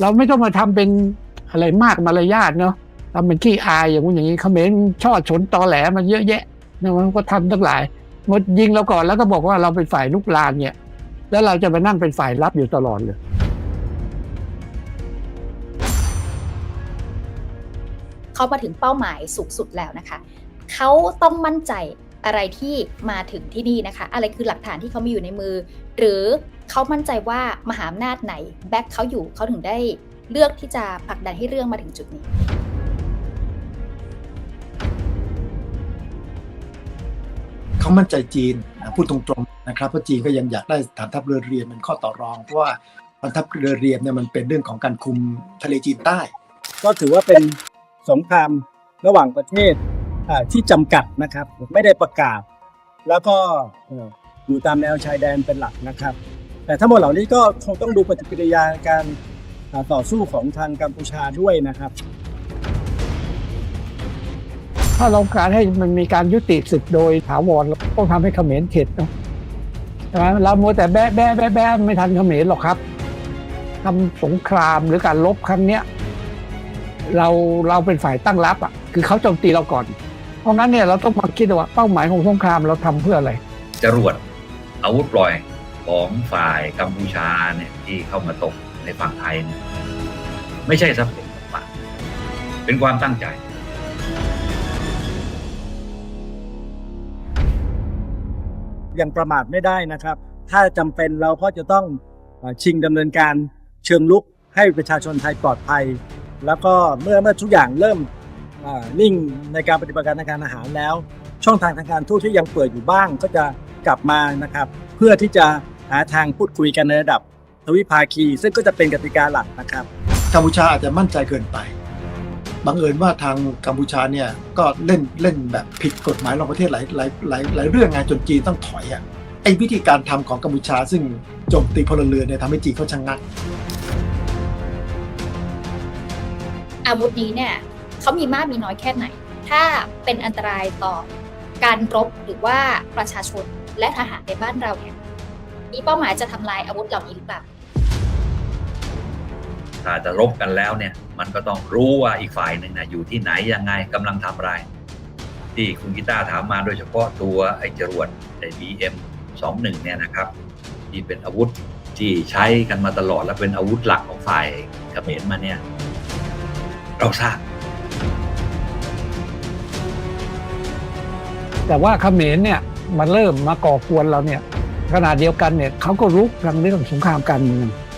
เราไม่ต้องมาทำเป็นอะไรมากมารยาทเนาะทำเป็นขี้อายอย่างนู้นอย่างนี้เขมรชอดฉนตอแหลมันเยอะแยะนะมันก็ทำทั้งหลายหมดยิงเราก่อนแล้วก็บอกว่าเราเป็นฝ่ายลุกลานเนี่ย แล้วเราจะมานั่งเป็นฝ่ายรับอยู่ตลอดเลยเขามาถึงเป้าหมายสูงสุดแล้วนะคะ เขาต้องมั่นใจอะไรที่มาถึงที่นี่นะคะ อะไรคือหลักฐานที่เขามีอยู่ในมือ หรือ เขามั่นใจว่ามหาอำนาจไหนแบ็คเขาอยู่เขาถึงได้เลือกที่จะผลักดันให้เรื่องมาถึงจุดนี้ เขามั่นใจจีนนะพูดตรงๆนะครับเพราะจีนก็ยังอยากได้ฐานทัพเรือเรียนเป็นข้อต่อรอง เพราะว่าฐานทัพเรือเรียนเนี่ยมันเป็นเรื่องของการคุมทะเลจีนใต้ ก็ถือว่าเป็นสงครามระหว่างประเทศอ่าที่จำกัดนะครับไม่ได้ประกาศ แล้วก็เอ่ออยู่ตามแนวชายแดนเป็นหลักนะครับ แต่ทั้งหมดเหล่านี้ก็คงต้องดูปฏิกิริยาการอ่าต่อสู้ของทางกัมพูชาด้วยนะครับ ถ้าเราการให้มันมีการยุติศึกโดยถาวรเราต้องทำให้เขมรเข็ดเนาะใช่ไหมเราโมวแต่แบ๊ะแบ๊ะแบ๊ะแบ๊ะไม่ทันเขมรหรอกครับทำสงครามหรือการลบครั้งเนี้ยเราเราเป็นฝ่ายตั้งรับอะคือเขาโจมตีเราก่อน เพราะงั้นเนี่ยเราต้องมาคิดว่าเป้าหมายของสงครามเราทำเพื่ออะไรจรวดอาวุธปล่อย ของฝ่ายกัมพูชาเนี่ยที่เข้ามาตกในฝั่งไทยเนี่ยไม่ใช่ทรัพย์สินของฝ่าเป็นความตั้งใจยังประมาทไม่ได้นะครับ ถ้าจำเป็นเราก็จะต้องชิงดำเนินการเชิงลุกให้ประชาชนไทยปลอดภัย แล้วก็เมื่อเมื่อทุกอย่างเริ่มนิ่งในการปฏิบัติการทางการอาหารแล้ว ช่องทางทางการทูตที่ยังเปิดอยู่บ้าง ก็จะ กลับมานะครับ เพื่อที่จะหาทางพูดคุยกันในระดับทวิภาคี ซึ่งก็จะเป็นกติกาหลักนะครับกัมพูชาอาจจะมั่นใจเกินไปบังเอิญว่าทางกัมพูชาเนี่ยก็เล่นเล่นแบบผิดกฎหมายระหว่างประเทศหลายหลายหลายหลายเรื่องไงจนจีนต้องถอยอะไอ้วิธีการทำของกัมพูชา ซึ่งโจมตีพลเรือนเนี่ยทำให้จีนเขาชะงงัก อาวุธนี้เนี่ยเขามีมากมีน้อยแค่ไหน ถ้าเป็นอันตรายต่อการรบหรือว่าประชาชน และทหารในบ้านเราเนี่ยมีเป้าหมายจะทำลายอาวุธเหล่านี้หรือเปล่าถ้าจะรบกันแล้วเนี่ย มันก็ต้องรู้ว่าอีกฝ่ายหนึ่งนะอยู่ที่ไหนยังไงกำลังทำอะไร ที่คุณกีตาร์ถามมาโดยเฉพาะตัวไอ้จรวดไอ้ BM 21เนี่ยนะครับ ที่เป็นอาวุธที่ใช้กันมาตลอดและเป็นอาวุธหลักของฝ่ายเขมรมาเนี่ย เราทราบแต่ว่าเขมรเนี่ย มันเริ่มมาก่อกวนเราเนี่ยขณะเดียวกันเนี่ยเขาก็รุกทางเรื่องสงครามการเมือง